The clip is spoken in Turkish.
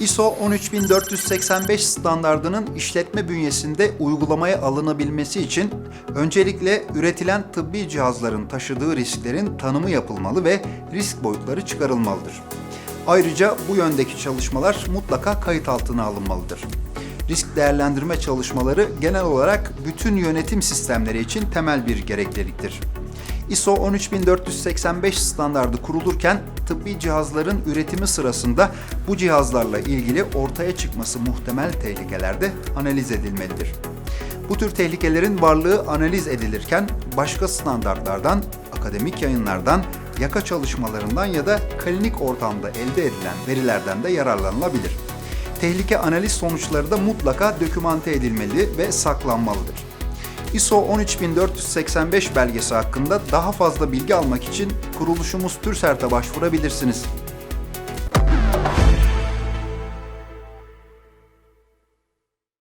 ISO 13485 standardının işletme bünyesinde uygulamaya alınabilmesi için öncelikle üretilen tıbbi cihazların taşıdığı risklerin tanımı yapılmalı ve risk boyutları çıkarılmalıdır. Ayrıca bu yöndeki çalışmalar mutlaka kayıt altına alınmalıdır. Risk değerlendirme çalışmaları genel olarak bütün yönetim sistemleri için temel bir gerekliliktir. ISO 13485 standardı kurulurken tıbbi cihazların üretimi sırasında bu cihazlarla ilgili ortaya çıkması muhtemel tehlikeler de analiz edilmelidir. Bu tür tehlikelerin varlığı analiz edilirken başka standartlardan, akademik yayınlardan, yaka çalışmalarından ya da klinik ortamda elde edilen verilerden de yararlanılabilir. Tehlike analiz sonuçları da mutlaka dokümante edilmeli ve saklanmalıdır. ISO 13485 belgesi hakkında daha fazla bilgi almak için kuruluşumuz TÜRSERT'e başvurabilirsiniz.